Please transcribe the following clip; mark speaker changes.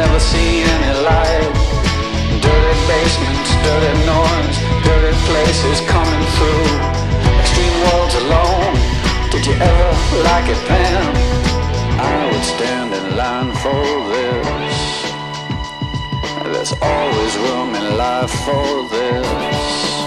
Speaker 1: never see any light. Dirty basements, dirty noise, dirty places coming through. Extreme worlds alone. Did you ever like it, Pam? I would stand in line for this. There's always room in life for this.